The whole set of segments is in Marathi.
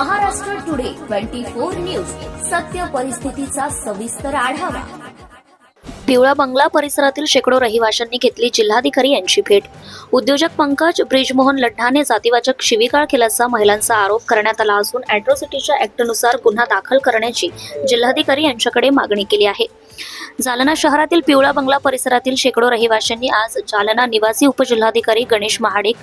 Twenty four news. सत्य परिस्थितीचा सविस्तर आढावा. पिवळा बंगला परिसरातील शेकडो रहिवाशांनी घेतली जिल्हाधिकारी यांची भेट. उद्योजक पंकज ब्रिजमोहन लढ्ढाने जातीवाचक शिवीगाळ केल्याचा महिलांचा आरोप करण्यात आला असून अॅट्रॉसिटीच्या ऍक्टनुसार गुन्हा दाखल करण्याची जिल्हाधिकारी यांच्याकडे मागणी केली आहे. जालना शहरातील पिवळा बंगला परिसरातील शेकडो रहिवाशांनी आज जालना निवासी उपजिल्हाधिकारी गणेश महाडिक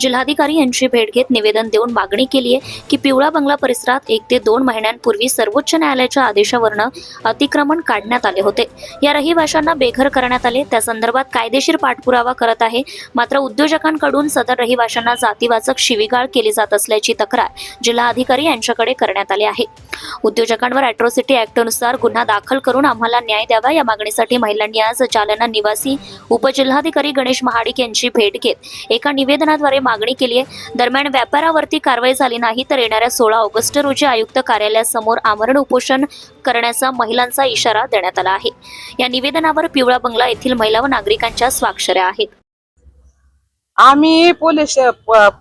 जिल्हाधिकारी यांची भेट घेत निवेदन देऊन मागणी केली आहे की पिवळा बंगला परिसरात एक ते दोन महिन्यांपूर्वी सर्वोच्च न्यायालयाच्या आदेशावरनं अतिक्रमण काढण्यात आले होते. या रहिवाशांना बेघर करण्यात आले. त्या संदर्भात कायदेशीर पाठपुरावा करत आहे. मात्र उद्योजकांकडून सदर रहिवाशांना जातीवाचक शिवीगाळ केली जात असल्याची तक्रार जिल्हाधिकारी यांच्याकडे करण्यात आली आहे. उद्योजकांवर अॅट्रॉसिटी ऍक्टनुसार गुन्हा दाखल करून आम्हाला न्याय द्यावा या मागणीसाठी महिलांनी आज जालना निवासी उपजिल्हाधिकारी गणेश महाडिक यांची भेट घेत एका निवेदनाद्वारे मागणी केली आहे. दरम्यान व्यापारावरती कारवाई झाली नाही तर येणाऱ्या सोळा ऑगस्ट रोजी आयुक्त कार्यालयासमोर आमरण उपोषण करण्याचा महिलांचा इशारा देण्यात आला आहे. या निवेदनावर पिवळा बंगला येथील महिला व नागरिकांच्या स्वाक्षऱ्या आहेत. आम्ही पोलीस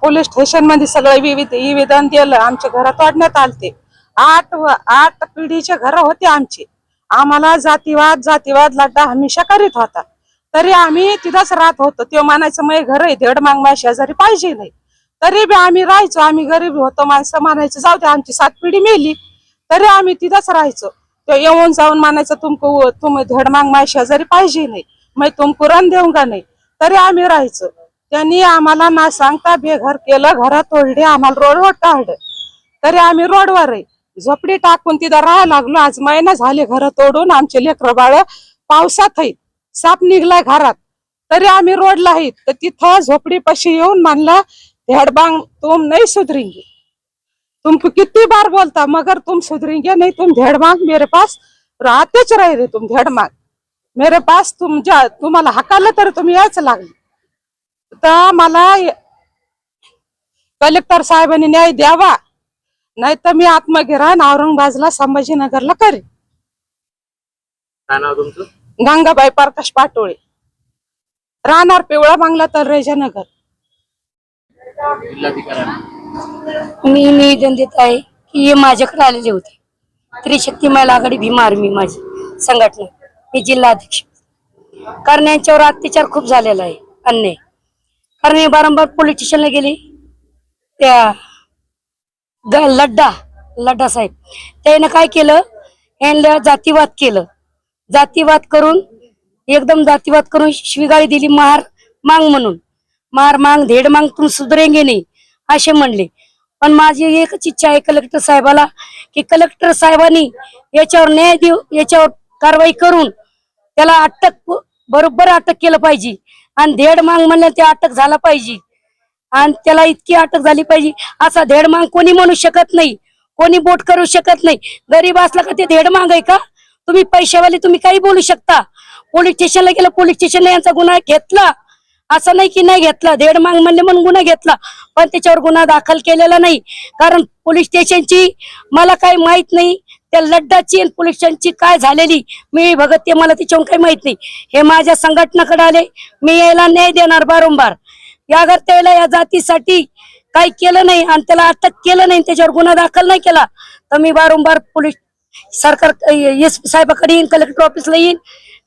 पोलीस स्टेशनमध्ये सगळं विविध निवेदन दिलं. आमच्या घरात वाढण्यात आलते. आठ आठ पिढीचे घर होते आमचे. आम्हाला जातीवाद जातीवाद लढा हमेशा करीत होता. तरी आम्ही तिथंच राहत होतो. ते म्हणायचं मग घर आहे देड माग माझ्या शेजारी पाहिजे नाही तरी बी आम्ही राहायचो आम्ही गरीब होतो माणसं म्हणायचं जाऊ दे आमची सात पिढी मेली. तरी आम्ही तिथंच राहायचो. तो येऊन जाऊन म्हणायचं तुमको तुम्ही धड माग माझ्या शेजारी पाहिजे नाही मग तुमको रन देऊ का नाही? तरी आम्ही राहायचो. त्यांनी आम्हाला ना सांगता बेघर केलं घरात तोडले आम्हाला रोडवर काढलं. तरी आम्ही रोडवर आहे. झोपडी टाकून तिथं राहायला लागलो. आज महिना झाले घर तोडून आमचे लेकर बाळ पावसात आहेत. साप निघलाय घरात. तरी आम्ही रोडला आहेत तर तिथं झोपडी पशी येऊन म्हणला हेडबांग तुम नाही सुधरेंगे. तुम किती बार बोलता मगर तुम सुधरेंगे नहीं तुम धेड़ मांग मेरे पास राहतेच रहे रे तुम धेड़ मांग मेरे पास तुम जा तुम्हाला हकालं तर तुम्ही यायच लागले. तर मला कलेक्टर साहेबांनी न्याय द्यावा. नाही तर मी आत्मगिरण औरंगाबादला संभाजीनगरला करेन. काय नाव तुमचं? गंगाबाई प्रकाश पाटोळे. राहणार पिवळा बांगला तर रेजानगर. जिल्हाधिकारी मी निवेदन देत आहे की हे माझ्याकडे आलेले होते. त्रिशक्ती महिला आघाडी भीमा आर्मी माझी संघटना. मी जिल्हाध्यक्ष. कारण यांच्यावर अत्याचार खूप झालेला आहे. अन्याय. कारण मी वारंवार पोलीस स्टेशनला गेली. त्या लड्डा लड्डा साहेब. त्यानं काय केलं? यांना जातीवाद केलं. जातीवाद करून एकदम जातीवाद करून शिवीगाळी दिली मार मांग म्हणून. मार मांग धेड मांग तुम सुधरेंगे नाही असे म्हणले. पण माझी एकच इच्छा आहे कलेक्टर साहेबाला की कलेक्टर साहेबांनी याच्यावर न्याय देऊ याच्यावर कारवाई करून त्याला अटक बरोबर अटक केलं पाहिजे. आणि धेड मांग म्हणलं ते अटक झाला पाहिजे. आणि त्याला इतकी अटक झाली पाहिजे. असा धेड मांग कोणी म्हणू शकत नाही. कोणी बोट करू शकत नाही. गरीब असला का ते धेड मांग आहे का? तुम्ही पैशावाले तुम्ही काही बोलू शकता. पोलीस स्टेशनला गेलं पोलीस स्टेशनला यांचा गुन्हा घेतला. असं नाही की नाही घेतला धेड मांग म्हणले म्हणून गुन्हा घेतला. पण त्याच्यावर गुन्हा दाखल केलेला नाही. कारण पोलीस स्टेशनची मला काही माहीत नाही त्या लड्डाची आणि पोलीस स्टेशनची काय झालेली. मी भगत ते मला त्याच्यावर काही माहीत नाही. हे माझ्या संघटनाकडे आले मी याला न्याय देणार वारंवार या त्याला या जातीसाठी काही केलं नाही आणि त्याला अटक केलं नाही त्याच्यावर गुन्हा दाखल नाही केला. तर मी वारंवार पोलीस सरकार एस साहेबाकडे येईन कलेक्टर ऑफिसला येईन.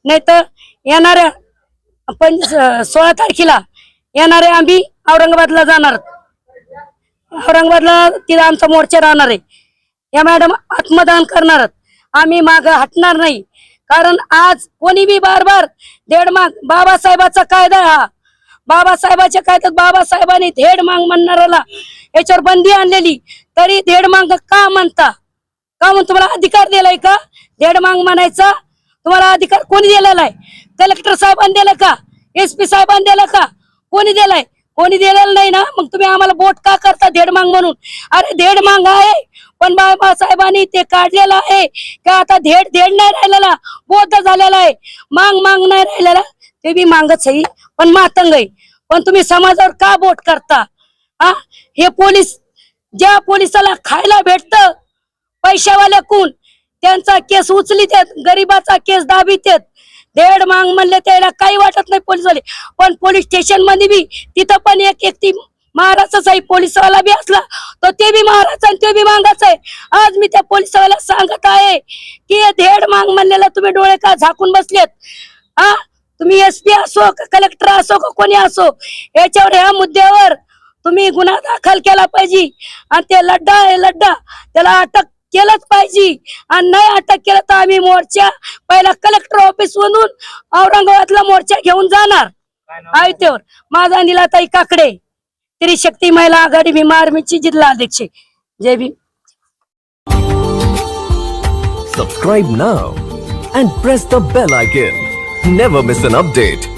नाही तर येणाऱ्या पण सोळा तारखेला येणारे आम्ही औरंगाबादला जाणार. औरंगाबादला तिथं आमचा मोर्चा राहणार आहे. या मॅडम आत्मदान करणार आम्ही माग हटणार नाही. कारण आज कोणी बी बार बार धेड माग बाबासाहेबाचा कायदा हा. बाबासाहेबाच्या कायद्यात बाबासाहेबांनी धेड मांग म्हणणाऱ्याला याच्यावर बंदी आणलेली. तरी धेड मांग का म्हणता? का म्हणून तुम्हाला अधिकार दिलाय का? धेड मांग म्हणायचा. तुम्हाला अधिकार कोणी दिलेला आहे? कलेक्टर साहेबांनी दिलं का? एस पी साहेबांनी दिलं का? कोणी दिलाय? कोणी दिलेलं नाही ना? मग तुम्ही आम्हाला बोट का करता धेड मांग म्हणून? अरे धेड मांग आहे. पण बाबासाहेबांनी ते काढलेलं आहे. का आता धेड धेड नाही राहिलेला? बोध झालेला आहे. मांग मांग नाही राहिलेला. ते मी मांगच आहे. पण मातंग आहे. पण तुम्ही समाजावर का बोट करता? हा? हे पोलीस ज्या पोलिसाला खायला भेटतं पैशावाल्या कोण? त्यांचा केस उचलीत गरीबाचा केस दाबीत धेड मांग म्हणले त्याला काही वाटत नाही पोलीसवाले पण पोलीस स्टेशनमध्ये बी तिथं पण एक एक ती आहे पोलिसवाला बी असला तर ते बी महाराज आणि ते बी मांगाच आहे. आज मी त्या पोलिसवाला सांगत आहे की धेड मांग म्हणलेला तुम्ही डोळे का झाकून बसलेत? हा? तुम्ही एस पी असो का कलेक्टर असो का कोणी असो याच्यावर ह्या मुद्द्यावर तुम्ही गुन्हा दाखल केला पाहिजे. आणि ते लड्डा आहे लड्डा. त्याला अटक केलंच पाहिजे. आणि नाही अटक केलं तर आम्ही मोर्चा पहिला कलेक्टर ऑफिस मधून औरंगाबादला मोर्चा घेऊन जाणार. नाव? आयत्यावर माझा निलाताई काकडे. त्रिशक्ती महिला आघाडी भीमा आर्मीची जिल्हा अध्यक्ष. जय Bhim. Subscribe now and press the bell icon. Never miss an update.